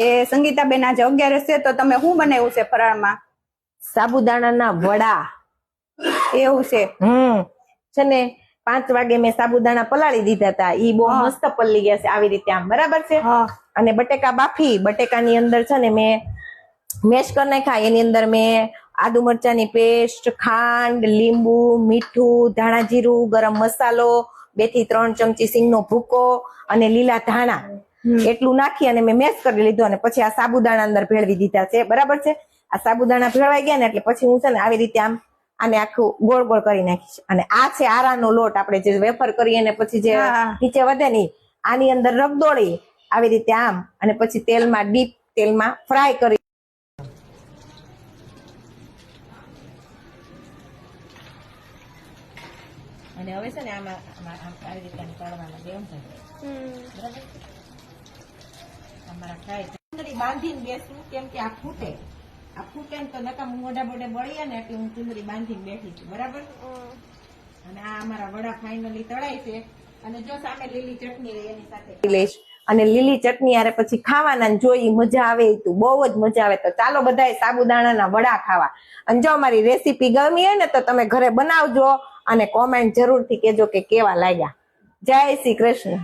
એ સંગીતાબેન આજે અગિયારસ છે તો તમે શું બનાવ્યું છે ફરાળમાં? સાબુદાણાના વડા. એવું છે? હમ. છે ને પાંચ વાગે મેં સાબુદાણા પલાળી દીધા હતા ઈ બહુ મસ્ત પલળી ગયા છે આવી રીતે આમ બરાબર છે? અને બટેકા બાફી બટેકાની અંદર છે ને મેં મેશ કરી નાખ્યા. એની અંદર મેં આદુ મરચાની પેસ્ટ ખાંડ લીંબુ મીઠું ધાણા જીરું ગરમ મસાલો બેથી ત્રણ ચમચી સિંગનો ભૂકો અને લીલા ધાણા. એટલું નાખી અને મેં મેશ કરી લીધું અને પછી આ સાબુદાણા અંદર ભેળવી દીધા છે. બરાબર છે? આ સાબુદાણા ભેળવાઈ ગયા ને એટલે પછી હું છે ને આવી રીતે આમ આને આખું ગોળ ગોળ કરી નાખીશ. અને આ છે આરાનો લોટ આપણે જે વેફર કરીએ ને પછી જે. નીચે વધે ને આની અંદર રગદોળી આવી રીતે આમ અને પછી તેલમાં ડીપ તેલમાં ફ્રાય કરી અને હવે છે ને આમાં આમાં આવી રીતે તળવાના છે થાય. બરાબર? અમારા ચુંદડી બાંધીને બેસું કેમ કે આ ફૂટે. આ ફૂટે ને તો નકા મોઢા મોઢે બળીએ ને એટલે હું ચુંદડી બાંધીને બેઠી છું બરાબર? અને આ અમારા વડા ફાઇનલી તળાય છે. અને જો સામે લીલી ચટણી એની સાથે લેશ અને લીલી ચટણી યારે પછી ખાવાના જોઈ મજા આવે તો બહુ જ મજા આવે. તો ચાલો બધાએ સાબુદાણાના વડા ખાવા. અને જો અમારી રેસીપી ગમી હોય ને તો તમે ઘરે બનાવજો અને કોમેન્ટ જરૂરથી કેજો કે કેવા લાગ્યા. જય શ્રી કૃષ્ણ.